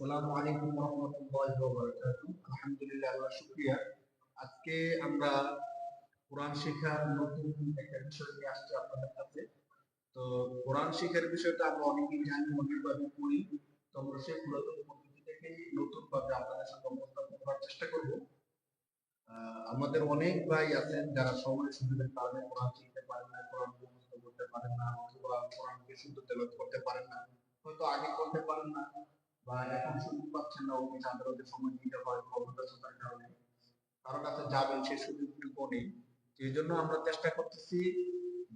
আসসালামু আলাইকুম আলহামদুলিল্লাহ আজকে আমরা কোরআন শেখার নতুন একটা বিষয় নিয়ে আসছি আপনাদের কাছে। তো কোরআন শেখার বিষয়টা আমরা অনেকেই জানি অনেকভাবে তো আমরা সেই পুরাতন পদ্ধতি থেকে নতুন ভাবে আপনাদের সাথে উপস্থাপন করার চেষ্টা করব। আমাদের অনেক ভাই আছেন যারা সময়ের সুযোগের কারণে কোরআন শিখতে পারেন না, কোরআন করতে পারেন না, অথবা কোরআনকে শুদ্ধ তেলাওয়াত করতে পারেন না, হয়তো আগে করতে পারেন না। বা এখন সুযোগ পাচ্ছেন না অফিস আদালতে সময় দিতে হয় কর্মব্যস্ততার কারণে। কারও কাছে যাবেন সে সুযোগটুকু নেই। এই জন্য আমরা চেষ্টা করতেছি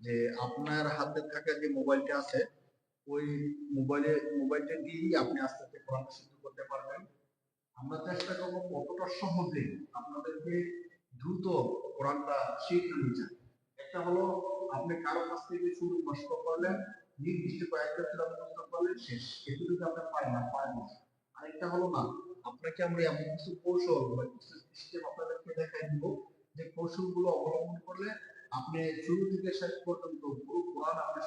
যে আপনার হাতে থাকা যে মোবাইলটা আছে, ওই মোবাইলে, মোবাইলটা দিয়েই আপনি আস্তে আস্তে কোরআন শিখতে করতে পারবেন। আমরা চেষ্টা করব কতটা সহজে আপনাদেরকে দ্রুত কোরআনটা শিখানো যায় একটা হলো, আপনি কারও কাছ থেকে শুরু কষ্ট করলেন নির্দিষ্ট কয়েকটা সুরা মুখস্থ করলেন শেষ। এটু যদি আপনি পারেন না পারেন না। আরেকটা হলো না, আপনাকে আমরা এমন কিছু কৌশল বা কিছু সিস্টেম আপনাদেরকে দেখাই দিব যে কৌশলগুলো অবলম্বন করলে আপনি শুরু থেকে শেষ পর্যন্ত পুরো কোরআন আপনি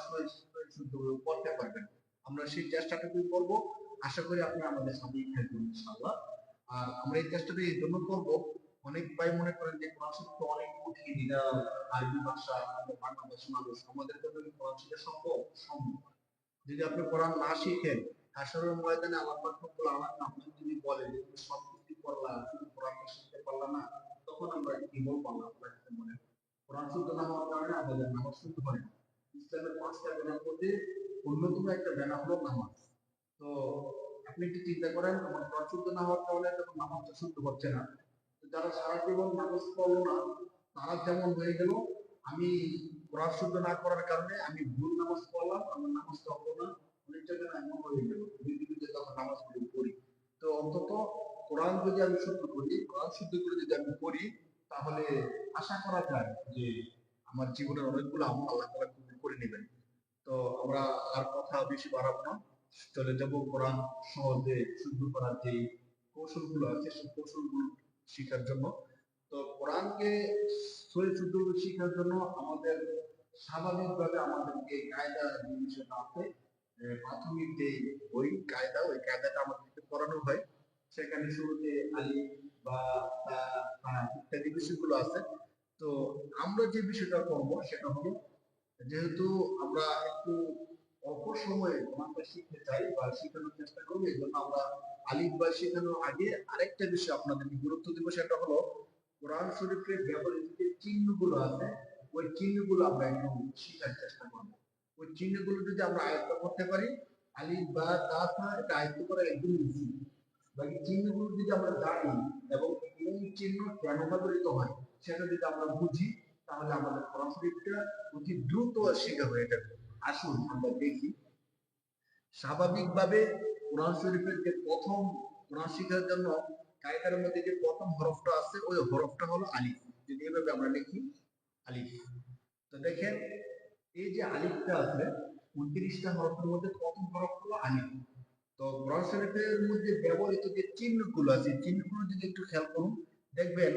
শুদ্ধভাবে পড়তে পারবেন। আমরা সেই চেষ্টাটুকুই করব। আশা করি আপনি আমাদের সাথেই থাকবেন, ইনশাআল্লাহ। আর আমরা এই চেষ্টাটা এই জন্য করব অনেক ভাই মনে করেন যে কোরআন শিখতে অনেক কঠিন এটা আরবি ভাষা আমরা বাংলাদেশ মানুষ, আমাদের জন্য কি কোরআন শিখা সম্ভব? সম্ভব। যদি আপনি কোরআন না শিখেন, হাসরের ময়দানে পাক রব্বুল আলামিন আপনাকে যদি বলে যে তুমি সব কিছু করলা, শুধু কোরআনটা শিখতে পারলা না, তখন আমরা কি বলব আল্লাহ কাছে মনে? কোরআন শুদ্ধ না হওয়ার কারণে আমাদের নামাজ শুদ্ধ হয় না। ইসলামের পাঁচটা বেনার মধ্যে অন্যতম একটা বেনা হলো নামাজ। তো আপনি একটু চিন্তা করেন, আমার কোরআন শুদ্ধ না হওয়ার কারণে তখন নামাজটা শুদ্ধ হচ্ছে না। তো যারা সারা জীবন নামাজ পড়ল না, তারা যেমন হয়ে গেল, আমি কোরআন শুদ্ধ না করার কারণে আমি ভুল নামাজ পড়লাম, আমার নামাজটা হলো না অনেক জায়গায় না এমন হয়ে গেল। বিদ্যুতে যখন নামাজ পড়ি, তো অন্তত কোরআন যদি আমি শুদ্ধ করি, কোরআন শুদ্ধ করে যদি আমি পড়ি, তাহলে আশা করা যায় যে আমার জীবনের অনেকগুলো আমল আল্লাহ তাআলা কবুল করে নেবেন। তো আমরা আর কথা বেশি বাড়াবো না, চলে যাব কোরআন সহজে শুদ্ধ করার যে কৌশলগুলো আছে, সেই কৌশলগুলো শেখার জন্য। তো কোরআনকে সহি করে জন্য আমাদের স্বাভাবিকভাবে আমাদের যে কায়দা বিষয়টা আছে প্রাথমিক যে ওই কায়দা, ওই কায়দাটা আমাদেরকে পড়ানো হয়। সেখানে শুরুতে আলি বা ইত্যাদি বিষয়গুলো আছে। তো আমরা যে বিষয়টা করব সেটা হলো, যেহেতু আমরা একটু অল্প সময়ে কোরআনটা শিখতে চাই বা শেখানোর চেষ্টা করব এই জন্য আমরা আলিফ বা শেখানোর আগে আরেকটা বিষয় আপনাদেরকে গুরুত্ব দিব, সেটা হলো কোরআন শরীফের ব্যবহৃত যে চিহ্নগুলো আছে, ওই চিহ্নগুলো আমরা একটু শেখার চেষ্টা করব। ওই চিহ্নগুলো যদি আমরা আয়ত্ত করতে পারি, আলিফ, বা, তা এটা আয়ত্ত করা একদম ইজি বাকি চিহ্নগুলো যদি আমরা জানি এবং কোন চিহ্ন কেন ব্যবহৃত হয়, সেটা যদি আমরা বুঝি, তাহলে আমাদের কোরআন শরীফটা অতি দ্রুত শেখা হয়ে যাবে। আসুন আমরা দেখি। স্বাভাবিকভাবে কোরআন শরীফের যে প্রথম কোরআন শিখার জন্য কায়দার মধ্যে যে প্রথম হরফটা আছে, ওই হরফটা হলো আলিফ। যদি এভাবে আমরা লিখি, আলিফ। তো দেখেন, এই যে আলিফটা আছে, উনত্রিশটা হরফের মধ্যে প্রথম হরফ হলো আলিফ। তো কোরআন শরীফের মধ্যে ব্যবহৃত যে চিহ্নগুলো আছে চিহ্নগুলো যদি একটু খেয়াল করুন, দেখবেন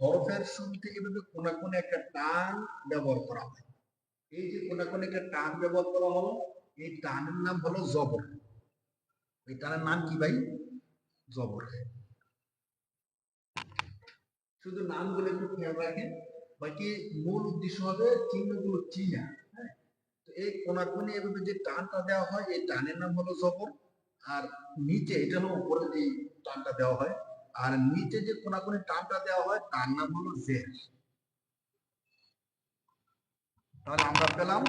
হরফের শুরুতে এভাবে কোনা কোনে একটা টান ব্যবহার করা হয়। এই যে কোনা কোনে একটা টান ব্যবহার করা হলো, এই টানের নাম হলো জবর। এই টানের নাম কি ভাই? জবর। শুধু নামগুলো একটু খেয়াল রাখেন। বাকি মূল উদ্দেশ্য হবে চিহ্নগুলো চিনা হ্যাঁ? তো এই কোনাকুনি এভাবে যে টানটা দেওয়া হয়, এই টানের নাম হলো জবর। আর নিচে এটা হলো উপরে যে টানটা দেওয়া হয়, আর নিচে যে কোনাকুনি টানটা দেওয়া হয়, তার নাম হলো জের। তাহলে আমরা পেলাম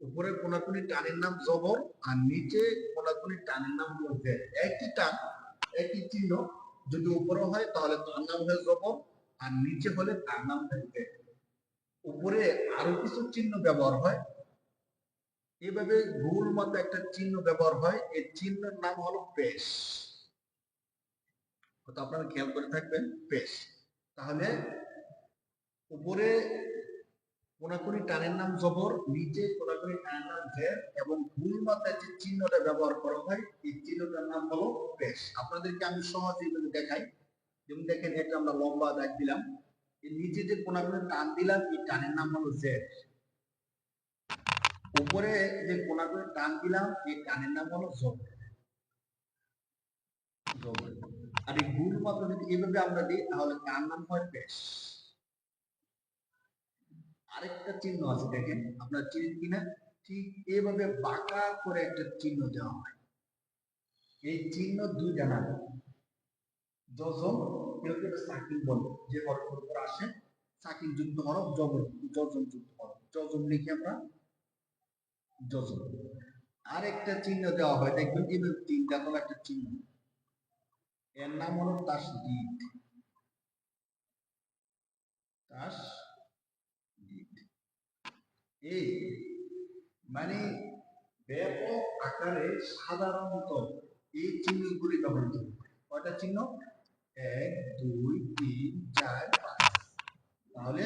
উপরে কোনাকুনি টানের নাম জবর আর নিচে কোনাকুনি টানের নাম হলো জের একই টান একই চিহ্ন যদি উপরে হয়, তাহলে তার নাম হয় জবর আর নিচে হলে তার নাম হয় জের উপরে আরও কিছু চিহ্ন ব্যবহার হয়। এভাবে গোল মতো একটা চিহ্ন ব্যবহার হয়। এই চিহ্নের নাম হলো পেশ। আপনারা খেয়াল করে থাকবেন, পেশ। তাহলে উপরে কোনাকুনি টানের নাম জবর, নিচে কোনাকুনি টানের নাম জের এবং ভুল মাথায় যে চিহ্নটা ব্যবহার করা হয়, এই চিহ্নটার নাম হলো পেশ। আপনাদেরকে আমি সহজে এইভাবে দেখাই। যেমন দেখেন, এটা আমরা লম্বা দাগ দিলাম। এর নিচে যে কোনাকুনি টান দিলাম, এই টানের নাম হলো জের। উপরে যে কোনাকুনি টান দিলাম, এই টানের নাম হলো জবর। আর এই ভুল মাত্রা যদি এভাবে আমরা দিই, তাহলে টান নাম হয় পেশ? আরেকটা চিহ্ন আছে, দেখেন, আপনার চিনেন কিনা? ঠিক এভাবে বাঁকা করে একটা চিহ্ন দেওয়া হয়। এই চিহ্ন দুইটা নাম যজম কেউ কেউ সাকিব বলে, যে উপর আসে হরফ জবর যজম যজম লিখে আমরা যজম চিহ্ন দেওয়া হয়, দেখবেন এবার তিনটা তলা একটা চিহ্ন। এর নাম হলো তাসদিদ। তাসদিদ এই মানে ব্যাপক আকারে সাধারণত এই চিহ্নগুলি ব্যবহৃত। কয়টা চিহ্ন? এক, দুই, তিন, চার, পাঁচ। তাহলে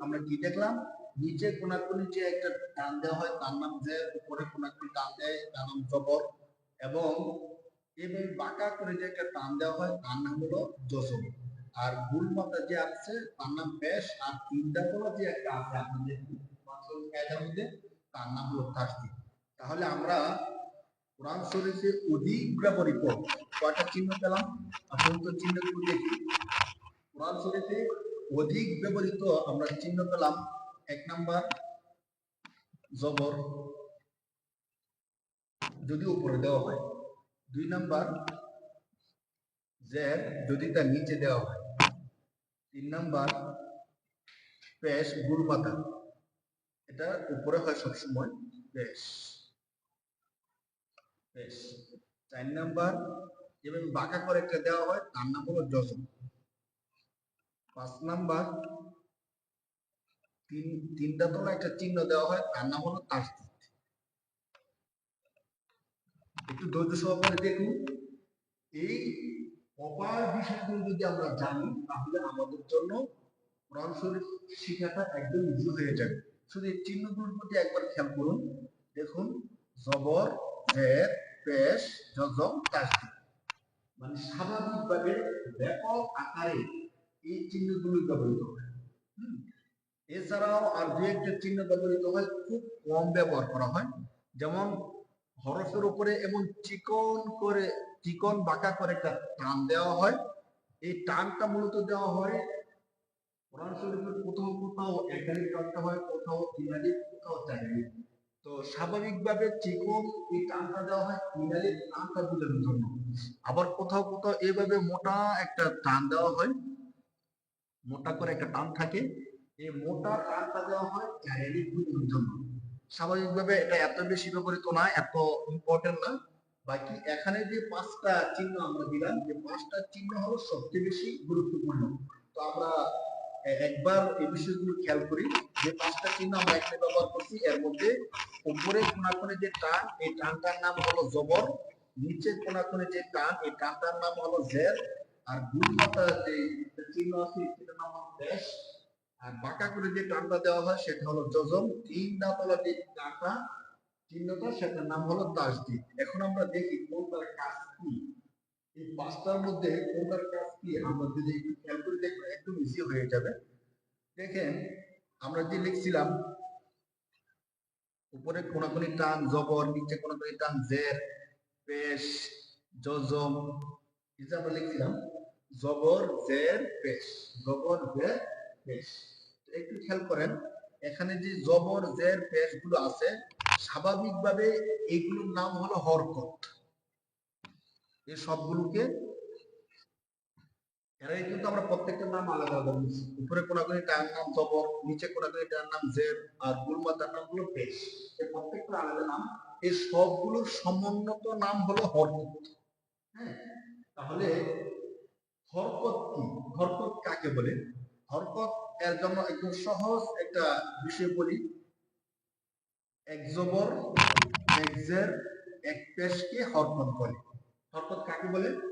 আমরা কি দেখলাম? নিচে কোনাকুনি যে একটা টান দেওয়া হয়, তার নাম যে উপরে কোনাকুনি টান দেয়, তার নাম জবর এবং এভাবে বাঁকা করে যে একটা টান দেওয়া হয়, তার নাম হলো জসম আর গুল মাথা যে আছে তার নাম বেশ আর তিনটা কোলা যে একটা আছে আপনাদের কায়দার মধ্যে তার নাম হলো তাসদি তাহলে আমরা কোরআন শরীফে অধিক ব্যবহৃত কয়টা চিহ্ন পেলাম? তো চিহ্নগুলো দেখি। কোরআন শরীফে অধিক ব্যবহৃত আমরা চিহ্ন পেলাম। এক নাম্বার, জবর। যদি উপরে দেওয়া হয়। দুই নাম্বার, জের। যদি তার নিচে দেওয়া হয়। তিন নাম্বার, পেশ গুরুপাতা এটা উপরে হয় সবসময়। বেশ। বেশ। চার নাম্বার এভাবে বাঁকা করে একটা দেওয়া হয়, তার নাম হলো যজম পাঁচ নাম্বার, তিন, তিনটা তলা একটা চিহ্ন দেওয়া হয়, তার নাম হলো তাসদিদ। একটু ধৈর্য সহকারে দেখুন। এই অপার বিষয়গুলো যদি আমরা জানি, তাহলে আমাদের জন্য শেখাটা একদম ইজি হয়ে যাবে। শুধু এই চিহ্নগুলোর প্রতি একবার খেয়াল করুন। দেখুন, জবর জের পেশ, জজম তাসদিদ মানে স্বাভাবিকভাবে ব্যাপক আকারে এই চিহ্নগুলো ব্যবহৃত হয়। এছাড়াও আর দু একটা চিহ্ন ব্যবহৃত হয়, খুব কম ব্যবহার করা হয়। যেমন হরফের উপরে এমন চিকন করে, চিকন বাঁকা করে একটা টান দেওয়া হয়। এই টানটা মূলত দেওয়া হয় কোরআন শরীফের কোথাও কোথাও একাধিক টানটা হয়, কোথাও তিনালিক কোথাও চারিলিক তো স্বাভাবিকভাবে চিকন এই টানটা দেওয়া হয় তিনালিক টানটা বোঝানোর জন্য আবার কোথাও কোথাও এইভাবে মোটা একটা টান দেওয়া হয়, মোটা করে একটা টান থাকে। এই মোটা টানটা দেওয়া হয় চারিলিক বোঝানোর জন্য স্বাভাবিকভাবে এটা এত বেশি ব্যবহৃত না, এত ইম্পর্টেন্ট না। বাকি এখানে যে পাঁচটা চিহ্ন আমরা দিলাম, যে পাঁচটা চিহ্ন হলো সবচেয়ে বেশি গুরুত্বপূর্ণ। তো আমরা একবার এই বিষয়গুলো খেয়াল করি যে পাঁচটা চিহ্ন আমরা এখানে ব্যবহার করছি, এর মধ্যে উপরে কোনা কোনাকুনি যে টান, এই টানটার নাম হলো জবর, নিচে কোনাকুনি যে টান, এই টানটার নাম হলো জের, আর গুরুমাতা যে চিহ্ন আছে চিহ্নের নাম হলো দেশ আর বাঁকা করে যে টানটা দেওয়া হয় সেটা হলো যজম, তিন দাঁতলা যে টানটা, চিহ্নটা সেটার নাম হলো তাসদিদ। এখন আমরা দেখি কোনটার কাজ কি। এই পাঁচটার মধ্যে কোনটার কাজ কি? আমরা যদি একটু খেয়াল একদম ইজি হয়ে যাবে। দেখেন, আমরা যে লিখছিলাম, উপরে কোনাকুনি টান জবর, নিচে কোনাকুনি টান জের, পেশ, জজম যে আমরা লিখছিলাম, জবর, জের, পেশ, জবর, জের, পেশ। একটু খেয়াল করেন, এখানে যে জবর, জের পেশগুলো আছে, স্বাভাবিকভাবে এগুলোর নাম হলো হরকত। এই সবগুলোকে এরা কিন্তু আমরা প্রত্যেকটা নাম আলাদা আলাদা বলছি। উপরে কোনাগুলি তার নাম জবর, নিচে কোনাগুলি টায়ার নাম জের আর গুলমা তার নাম হলো পেশ এই প্রত্যেকটা আলাদা নাম। এই সবগুলোর সমন্বত নাম হলো হরকত। হ্যাঁ? তাহলে হরকত কি? হরকত কাকে বলে? হরকত এর জন্য একদম সহজ একটা বিষয় বলি। এক জবর, এক জের, এক পেশকে হরকত বলে। হরকত কাকে বলে?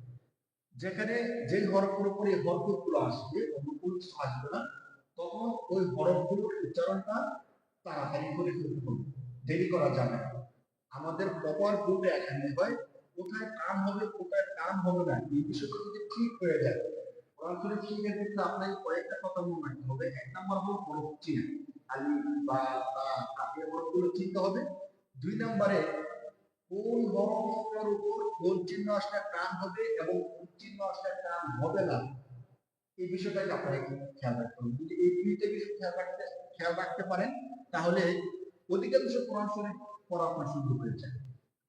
যেখানে যে হরফের উপরে হরকতগুলো আসবে কিছু আসবে না, তখন ওই হরফগুলোর উচ্চারণটা তাড়াতাড়ি করে ফেলতে হবে দেরি করা যাবে না। আমাদের প্রপার বুটে এখানে হয়, কোথায় টান হবে, কোথায় টান হবে না, এই বিষয়টা যদি ঠিক হয়ে যায় কোরআন আপনাকে কয়েকটা কথা মনে রাখতে হবে। এক নম্বর হলো হরফ চিনা আলি, বা বা হরফগুলো চিনতে হবে? দুই নম্বরে কোন হরফের উপর কোন চিহ্ন আসলে টান হবে এবং কোন চিহ্ন আসলে টান হবে না? এই বিষয়টাকে আপনারা খেয়াল রাখতে হবে। যদি এই দুইটা বিষয় খেয়াল রাখতে খেয়াল রাখতে পারেন, তাহলে অধিকাংশ কোরআন শরীফ পড়া আপনার শুরু হয়ে যায়।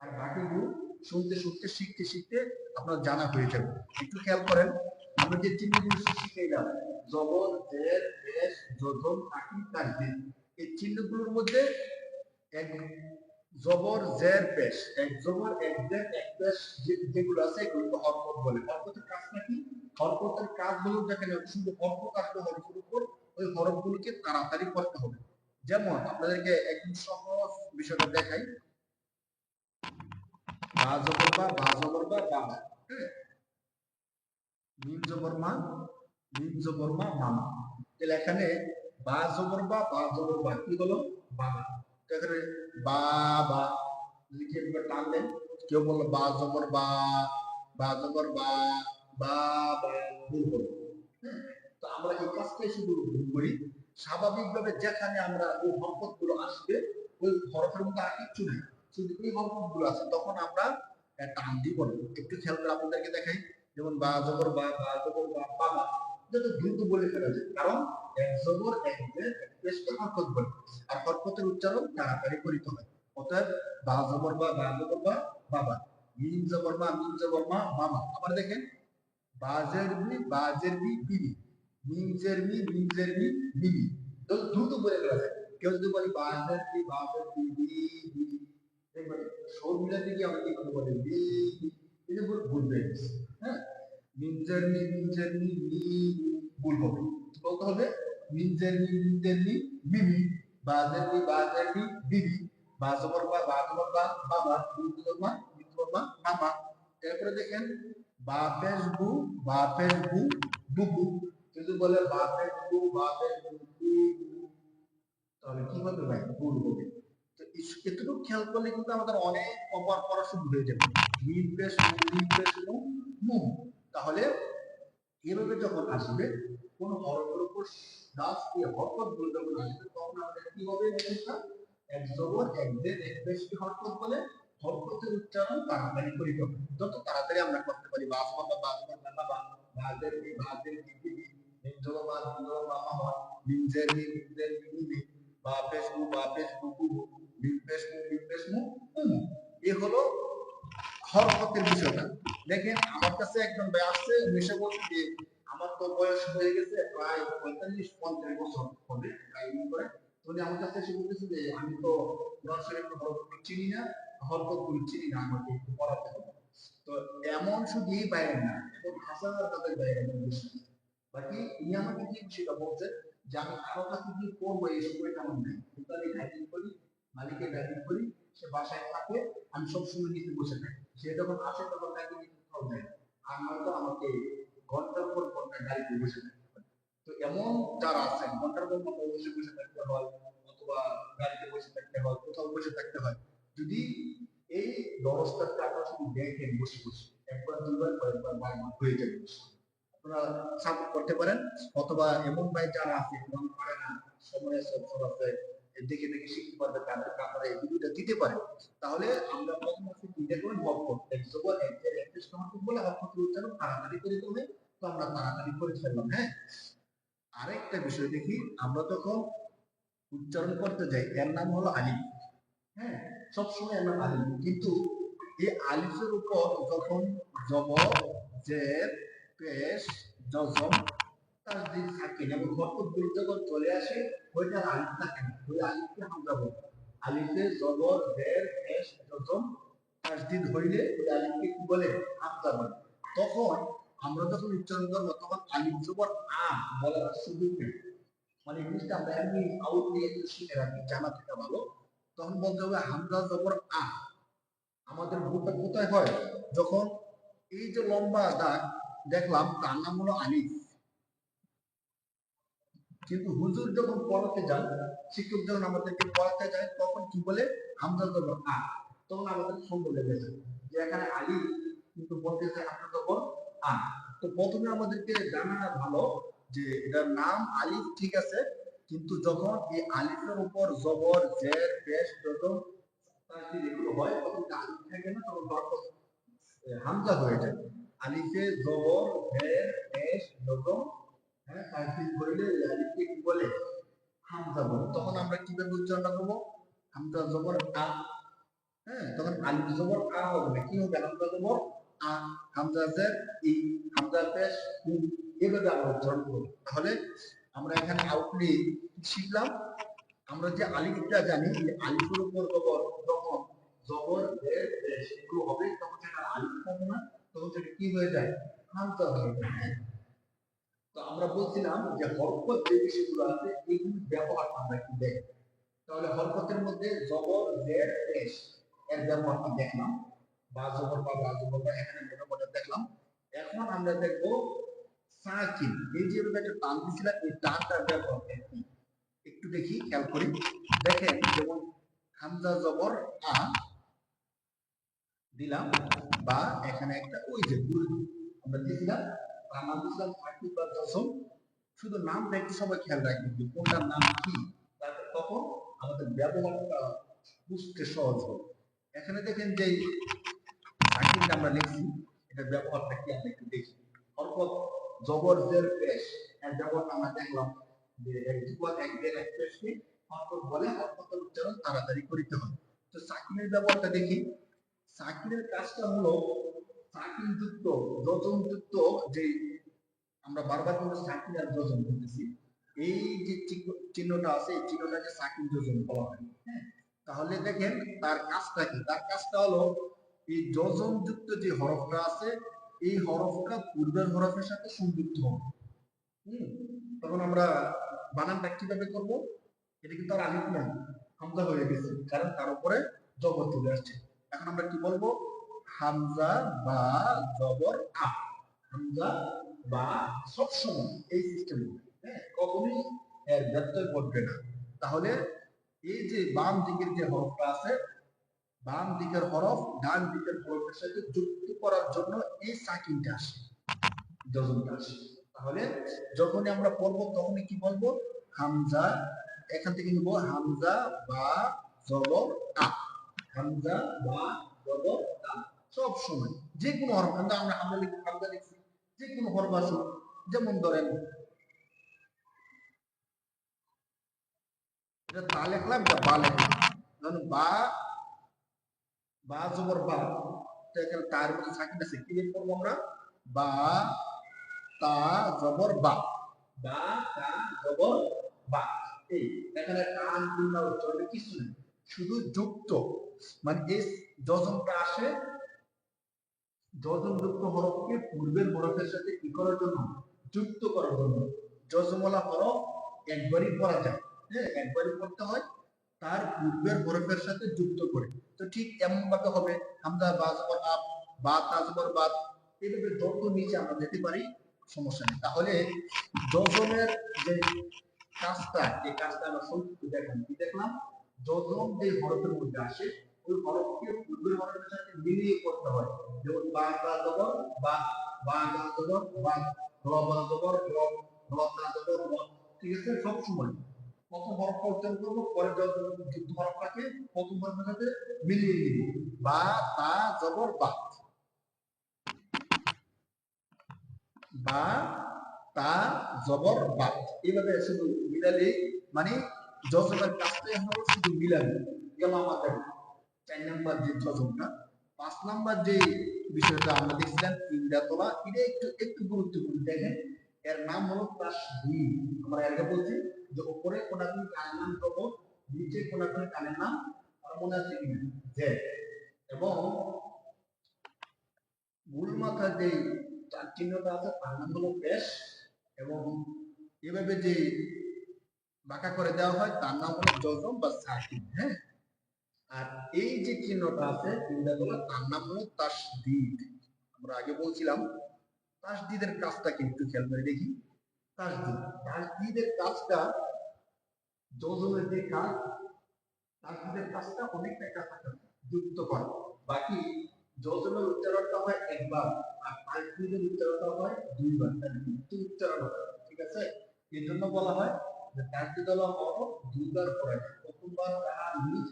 আর বাকিগুলো শুনতে শুনতে, শিখতে শিখতে আপনার জানা হয়ে যাবে। একটু খেয়াল করেন, আমরা যে চিহ্নগুলো শিখেইলাম জবর জের, দেশ যোধন আকিম তাকদির, এই চিহ্নগুলোর মধ্যে এক জবর, জের, পেশ। এক জবর, এক জের, এক পেশ যেগুলো আছে এগুলো হরকত বলে। হরকতের কাজটা কি? হরকতের কাজ হলো দেখেন শুধু হরকত আসবে হরফের উপর ওই হরফগুলোকে তাড়াতাড়ি করতে হবে। যেমন আপনাদেরকে একদম সহজ বিষয়টা দেখাই। বা জবর বা বা জবর বা বা। হ্যাঁ? মিম জবর মা, মিম জবর মা মামা তাহলে এখানে বা জবর বা বা জবর বা কি হলো? বাবা এখানে বা বা লিখে এভাবে টানলেন কেউ বলল বা জবর বা বা জবর বা বা বা, ভুল হলো। হ্যাঁ? তো আমরা এই কাজটাই শুধু ভুল করি। স্বাভাবিকভাবে যেখানে আমরা ওই হরকতগুলো আসবে, ওই হরফের মধ্যে আর কিচ্ছু নেই। শুধু এই হরকতগুলো আছে, তখন আমরা টান দিব একটু খেয়াল করে আপনাদেরকে দেখাই। যেমন বা জবর বা বা জবর বা বাবা যত দ্রুত বলে ফেলা যায়। কারণ এক জবর, এক হরকত বলে আর হরকতের উচ্চারণ তাড়াতাড়ি করিতে হয়। অতএব, বা জবর বা বা জবর বা বাবা মিম জবর বা, মিম জবর মা মামা আবার দেখেন বাজের বি বাজের বিবি মি মি। বিবি তো দ্রুত বলে ফেলা যায়। কেউ যদি বলি বাজের বাজের বি বি বি দেখবেন সব মিলাতে গিয়ে কি বলি? এটা ভুল হয়ে? হ্যাঁ মিমজের মি ভুল হবে। বলতে হবে মিমজের মি মিমজের মি বিবি বাজের বি বাজের বি বিবি বাজবর বা বাজবর বা বাবা মিমজবর মা মিমজবর মা মামা এরপরে দেখেন বাপের বু বাপের বু বুবু যদি বলে বাপের বু বাপের বু বু, বু, তাহলে কি হবে ভাই? ভুল হবে। তো এতটুকু খেয়াল করলে কিন্তু আমাদের অনেক অপার পড়া শুরু হয়ে যাবে। মিম মিম মু তাহলে এভাবে যখন আসবে, কোন হরফের উপর দাস দিয়ে হরকত বলে যখন আসবে, তখন আমাদের কি হবে এক এক এক পেশকে হরকত বলে? হরকতের উচ্চারণ তাড়াতাড়ি হবে। যত তাড়াতাড়ি আমরা করতে পারি, বা বা বি বাজের বি বি বি মিমজো বা মিমজো বা মামা মিমজের বি মিমজের বি বি বি বাপেশ মু বাপেশ মু বু বু মিমপেশ মু মিমপেশ মু। উমু এ হলো হরকতের বিষয়টা। দেখেন, আমার কাছে একজন ভাই আসছে মেশে বলছে যে, আমার তো বয়স হয়ে গেছে প্রায় পঁয়তাল্লিশ, পঞ্চাশ বছর হবে। ড্রাইভিং করে উনি আমার কাছে এসে বলতেছে যে, আমি তো হরকত চিনি না হরকতগুলো চিনি না, আমাকে একটু পড়াতে হবে। তো এমন শুধু এই বাইরে না এবং হাজার হাজার বাইরে বেশি। বাকি উনি আমাকে কি বিষয়টা বলছে যে, আমি কারও কাছে কি করব এই সময়টা আমার নাই? কিন্তু আমি ড্রাইভিং করি, মালিকের ড্রাইভিং করি, সে বাসায় থাকে, আমি সবসময় নিচে বসে থাকি। সে যখন আসে, তখন তাকে না। ঘণ্টার পর গাড়িতে বসে থাকতে তো এমন যারা ঘণ্টার পর বসে বসে থাকতে হয়, অথবা গাড়িতে বসে থাকতে হয়, কোথাও বসে থাকতে হয়, যদি এই দেখেন বসে বসে, একবার, দুইবার কয়েকবার বারবার হয়ে যাবে আপনারা সাপোর্ট করতে পারেন, অথবা এমন ভাই যারা আছে কোরআন পারে না, সময় অবসর আছে দেখে দেখে শিখতে পারবে তাদেরকে আপনারা এই ভিডিওটা দিতে পারেন। তাহলে আমরা প্রথম আছে দুইটা করে হক করতে এক জবর এক এর এক পেশ বলে করতে উচ্চারণ তাড়াতাড়ি করে দিতে তো আমরা তাড়াতাড়ি করে ফেললাম হ্যাঁ? আরেকটা বিষয় দেখি, আমরা তখন উচ্চারণ করতে যাই, এর নাম হলো আলিফ হ্যাঁ? সবসময় এর নাম আলিফ, কিন্তু এই আলিফের উপর যখন জবর জের পেশ, জজম তাসদিদ থাকে না এবং হরকতগুলো যখন চলে আসে ওইটা আর আলিফ থাকে ওই আলিফকে হামজা বলে আলিফে জবর জের পেশ জজম তাসদিদ হইলে ওই আলিফকে কি বলে? হামজা বলে। তখন আমরা যখন উচ্চারণ করব তখন আলিফ জবর, আ বলার সুযোগ নেই। মানে জিনিসটা আমরা এমনি আউট দিয়ে শিখে রাখি, জানা থেকে ভালো। তখন বলতে হবে হামজা জবর, আ। আমাদের ভুলটা কোথায় হয়? যখন এই যে লম্বা দাগ দেখলাম, তার নাম হলো আলিফ। কিন্তু হুজুর যখন পড়াতে যান, শিক্ষক যখন আমাদেরকে পড়াতে যায়, তখন কি বলে? হামজা জবর আ তখন আমাদের সুন্দর লেগে যায় যে এখানে আলী কিন্তু বলতেছে হামজা জবর আ তো প্রথমে আমাদেরকে জানা ভালো যে এটার নাম আলিফ ঠিক আছে, কিন্তু যখন এই আলিফের উপর জবর, জের পেশ যখন এগুলো হয়, তখন আলিফ থাকে না, তখন বরকত হামজা হয়ে যায়। আলিফে জবর, জের পেশ যখন হ্যাঁ তাসদিদ এই আলিফকে কি বলে? হামজা বলে। তখন আমরা কীভাবে উচ্চারণ করব? হামজা জবর আ। হ্যাঁ তখন আলিফ জবর আ হবে না। কি হবে? হামজা জবর আ হামজা জের, ই হামজা পেশ, উ। এভাবে আমরা উচ্চারণ করব। তাহলে আমরা এখানে আউটলি শিখলাম? আমরা যে আলিফটা জানি, এই আলিফের উপর জবর যখন জবর এগুলো হবে, তখন সেটা আলিফ থাকে না, তখন সেটা কি হয়ে যায়? হামজা হয়ে যায়। তো আমরা বলছিলাম যে হরকত যে বিষয়গুলো আছে, এগুলি ব্যবহার আমরা একটু দেখি তাহলে হরকতের মধ্যে জবর, জের পেশ এর ব্যবহারটা দেখলাম? বা জবর বা বা জবর বা এখানে দেখলাম। এখন আমরা সাকিন। এই যে একটা টান দিছিলাম এই টানটার ব্যবহার কি? একটু দেখি, খেয়াল করি। দেখেন, যেমন হামজা জবর, আ দিলাম, বা এখানে একটা ওই যে আমরা দিয়েছিলাম শুধু সবাই খেয়াল কোনটার নাম কি তখন আমাদের ব্যবহারটা সহজ হবে। এখানে দেখেন যে আমরা লিখছি এটা ব্যবহারটা কি আমরা একটু দেখি। অর্থাৎ জবর জের পেশ এর ব্যবহারটা আমরা দেখলাম যে যুগল এক এক পেশকে বলে অর্থের উচ্চারণ তাড়াতাড়ি করিতে হয় তো সাকিনের ব্যবহারটা দেখি। সাকিনের কাজটা হলো সাকিন যুক্ত যোজন যুক্ত যে আমরা বারবার কিন্তু সাকিন আর যোজন বলতেছি, এই যে চিহ্ন- চিহ্নটা আছে, এই চিহ্নটাকে সাকিন যোজন বলা হয় হ্যাঁ? তাহলে দেখেন তার কাজটা কি? তার কাজটা হলো এই যুক্ত যে হরফটা আছে, এই হরফটা পূর্বের হরফের সাথে সংযুক্ত হবে, হুম? তখন আমরা বানানটা কীভাবে করব? এটা কিন্তু আর আলিফ না হামজা হয়ে গেছে, কারণ তার উপরে জবর চলে আসছে। এখন আমরা কি বলব? হামজা বা জবর আ। হামজা বা সবসময় এই সিস্টেম হ্যাঁ কখনোই এর ব্যত্যয় ঘটবে না। তাহলে এই যে বাম দিকের যে হরফটা আছে, বাম দিকের হরফ ডান দিকের হরফের সাথে যুক্ত করার জন্য এই সাকিনটা আসে, যজনটা আসে। তাহলে যখনই আমরা পড়ব, তখনই কি বলব? হামজা, এখান থেকে নিব হামজা বা জবর আ। হামজা বা জবর আ। সব সময়, যে কোনো হরফ, আমরা হামজা লিখি হামজা লিখছি যে কোনো হরফ আসুক, যেমন ধরেন, এটা তা লিখলাম, এটা বা লিখলাম বা বা জবর বা এখানে তার মধ্যে আমরা? বা, তা জবর বা বা, তা জবর বা, এই, এখানে টান কিংবা উচ্চারণে কিছু নেই, শুধু যুক্ত মানে এই যজনটা আসে যজন যুক্ত হরফকে পূর্বের হরফের সাথে কি করার জন্য যুক্ত করার জন্য। যজমলা হরফ একবারই পড়া যায়। হ্যাঁ একবারই পড়তে হয়, তার পূর্বের হরফের সাথে যুক্ত করে। তো ঠিক এমন ভাবে হবে, হামজা বা জবর আপ বা তা জবর বাদ এইভাবে যত নিচে আমরা যেতে পারি, সমস্যা নেই। তাহলে যজনের যে কাজটা এই কাজটা আমরা দেখলাম, কি দেখলাম? যজন যে হরফের মধ্যে আসে ওই হরফকে পূর্বের হরফের সাথে মিলিয়ে করতে হয়। যেমন বা তা জবর বা বা তা জবর বা র বা জবর র র তা জবর র ঠিক আছে? সব সময়। প্রথম হরফটা উচ্চারণ করব পরে যখন যুক্ত হরফটাকে প্রথম হরফের সাথে মিলিয়ে নিব। বা তা জবর, বা। বা, তা, জবর, বা। এইভাবে শুধু মিলালে মানে যজনের কাজটাই হলো শুধু মিলাবে গেল আমাদের চার নাম্বার যে যজনটা পাঁচ নাম্বার যে বিষয়টা আমরা দেখছিলাম, তিনটা তোলা, এটা একটু একটু গুরুত্বপূর্ণ। দেখেন, এর নাম হলো তাসদিদ আমরা আগে বলছি যে উপরে কোনাকুনি কানের নাম করব নিচে কোনাকুনি কানের নাম, আর মনে আছে কিনা? যে এবং মূল মাথা যে চার চিহ্নটা আছে, তার নাম হলো পেশ এবং এভাবে যে বাঁকা করে দেওয়া হয়, তার নাম হলো জজম বা সাকিব হ্যাঁ? আর এই যে চিহ্নটা আছে তিনটা তোলা তার নাম হলো তাসদিদ। আমরা আগে বলছিলাম, তাসদিদের কাজটা কি একটু খেয়াল করে দেখি। তাসদিদ, তাসদিদের কাজটা যোজনের যে কাজ, তাসদিদের কাজটা অনেকটা কাছাকাছি যুক্ত করে বাকি যোজনের উচ্চারণটা হয় একবার, আর তাসদিদের উচ্চারণটা হয় দুইবার। তার যুক্ত উচ্চারণ হয়, ঠিক আছে? এই জন্য বলা হয় যে তাসদিদ হলো দুইবার পড়া যায় তাহার নিজ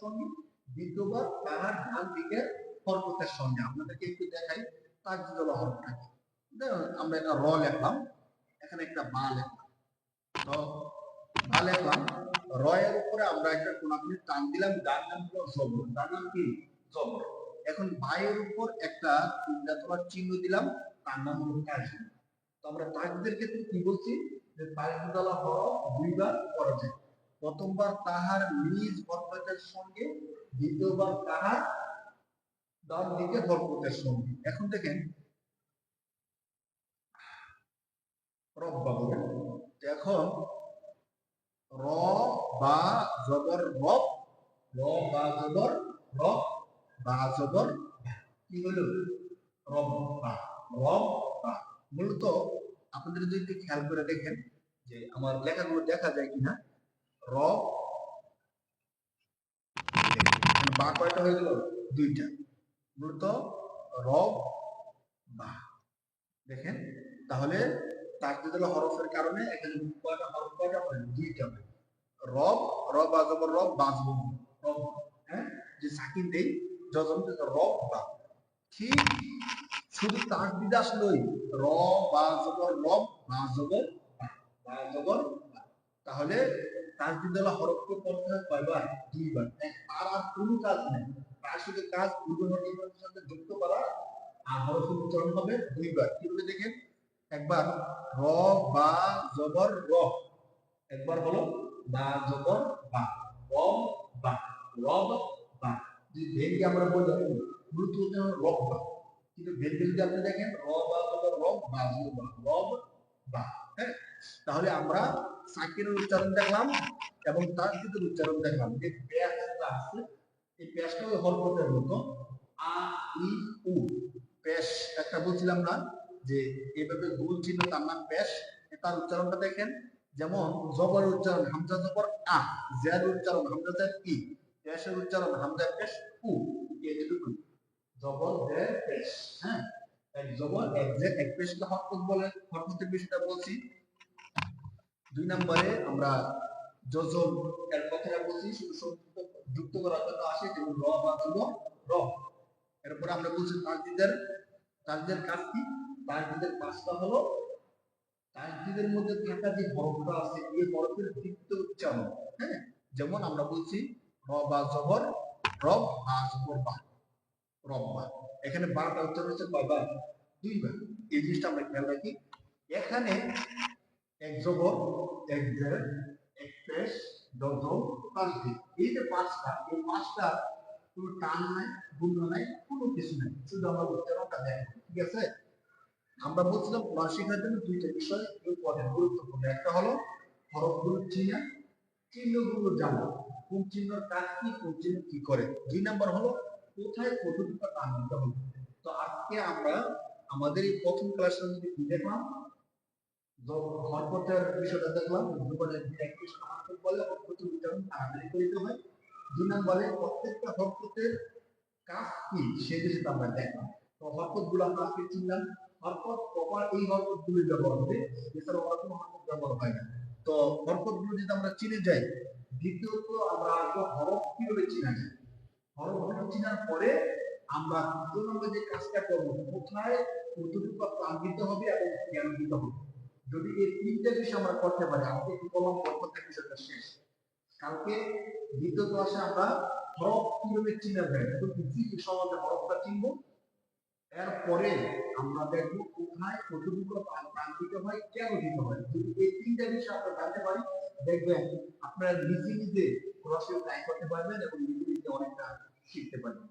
সঙ্গে তাহার ডান দিকের সঙ্গে। আপনাদেরকে একটু দেখাই আমরা একটা র লিখলাম, এখানে একটা বা লিখলাম। তো বা লিখলাম। উপরে আমরা একটা কোনাকুনি টান দিলাম যার নাম হলো জবর। নাম কি? জবর। এখন বায়ের উপর একটা তোমার চিহ্ন দিলাম, তার নাম হলো তো আমরা তাজদিদের ক্ষেত্রে কি বলছি? যে তাজদিদ হলো হরফ দুইবার যায় প্রথমবার তাহার নিজ হরফতের সঙ্গে, দ্বিতীয়বার তাহার ডান দিকে হরফতের সঙ্গে। এখন দেখেন এখন র বা জবর র বা জবর রব বা জবর কি হলো? রব্বা মূলত আপনাদের যদি খেয়াল করে দেখেন যে আমার লেখাগুলো দেখা যায় কিনা রব দেখেন, বা কয়টা হয়ে গেল? দুইটা। মূলত রব বা। দেখেন তাহলে তাকদিদ হলো হরফের কারণে এখানে কয়টা হরফ কয়টা হয় দুইটা হয়। রব রব আজবর রব বাজব রব হ্যাঁ? যে সাকিন দেই যজন রব বা। ঠিক শুধু তাকদিদ আসলোই র বা জবর রব বা জবর বা, জবর। তাহলে তাকদিদ হলো হরফকে পড়তে হয় কয়বার? দুইবার। আর আর কোনো কাজ নেই। তার শুধু কাজ পূর্ব হরফের সাথে যুক্ত করা আর হরফের উচ্চারণ হবে দুইবার। কি বলে দেখেন? একবার র, বা, জবর, র। একবার হলো বা, জবর, বা। রব বা। রব, বা। যদি ভেঙ্গে আমরা বলি মূলত হলো রব, বা। কিন্তু ভেঙ্গে যদি আপনি দেখেন, র, বা, জবর, রব, বা, জবর রব, বা। হ্যাঁ? তাহলে আমরা সাকিরের উচ্চারণ দেখলাম এবং তার কিন্তু উচ্চারণ দেখলাম। যে পেশটা আছে, এই পেশটা ওই হরফতের মতো। আ, ই, উ। পেশ একটা বলছিলাম না, যে এভাবে গোল চিহ্ন তার নাম পেশ তার উচ্চারণটা দেখেন, যেমন জবর উচ্চারণ, হামজা জবর, আ। জের উচ্চারণ, হামজা জের ই। পেশের উচ্চারণ, হামজা পেশ উ। এই দুটো জবর জের পেশ হ্যাঁ? জবর, এক জের এক পেশকে হরকত বলে, হরকতের বিষয়টা বলছি। দুই নম্বরে আমরা যোজন এর কথাটা বলছি যুক্ত করার জন্য আসে যেমন র বা জবর র। এরপরে আমরা বলছি তাজদিদের তাজদিদের কাজ কি? তাজদিদের কাজটা হলো তাজদিদের মধ্যে থাকা যে হরফটা আছে, এই হরফের দীপ্ত উচ্চারণ হ্যাঁ? যেমন আমরা বলছি র বা জবর রব বা জবর বা, রব বা। এখানে বারটা উচ্চারণ হচ্ছে কয়বার? দুইবার। এই জিনিসটা আমরা খেয়াল রাখি। এখানে এক জবর এক তাজদিদ এই যে পাঁচটা, এই পাঁচটা কোনো টান নাই নাই কিছু নাই। শুধু আমরা ঠিক আছে? আমরা বলছিলাম জন্য দুইটা বিষয় গুরুত্বপূর্ণ। একটা হলো কি চিহ্ন কি করে? দুই নাম্বার হলো কোথায় কতটুকু টান দিতে হবে। তো আজকে আমরা আমাদের এই প্রথম ক্লাসের মধ্যে কি দেখলাম? হরকতের বিষয়টা দেখলাম একটি বলে উচ্চারণ তাড়াতাড়ি করিতে হয়, দুই নম্বরে প্রত্যেকটা হরকতের কাজ কি, সে বিষয়টা আমরা দেখলাম। তো হরকতগুলো আমরা আজকে চিনলাম। হরকত প্রপার এই হরকতগুলো ব্যবহার হবে এছাড়া অন্য কোনো হরকত ব্যবহার হয় না। তো হরকতগুলো যদি আমরা চিনে যাই, দ্বিতীয়ত আমরা আসব হরফ কীভাবে চিনা যায়? হরফগুলো চিনার পরে আমরা দ্বিতীয় নম্বরে যে কাজটা করব, কোথায় কতটুকু প্রাণ দিতে হবে এবং জ্ঞান দিতে হবে? যদি এই তিনটা বিষয় আমরা করতে পারি, আমাদের কি বললাম প্রত্যেকটা বিষয়টা শেষ। কালকে দ্বিতীয় ক্লাসে আমরা হরফ কীভাবে চিনা যায় একটু ইজি সমাজে হরফটা চিনবো। এরপরে আমরা দেখব কোথায় কতটুকু প্রাণ দিতে হয়, কেন দিতে হয়। যদি এই তিনটা বিষয় আমরা জানতে পারি, দেখবেন আপনারা নিজে নিজে সরাসরি ট্রাই করতে পারবেন এবং নিজে নিজে অনেকটা শিখতে পারবেন।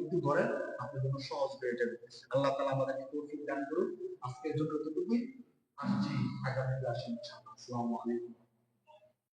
একটু ধরেন আপনার জন্য সহজ হয়ে যাবে। আল্লাহ তালা আমাদেরকে তৌফিক দান করুন আজকের জন্য এতটুকুই। আসছি আগামী ক্লাসে ইনশাআল্লাহ আসসালামু আলাইকুম।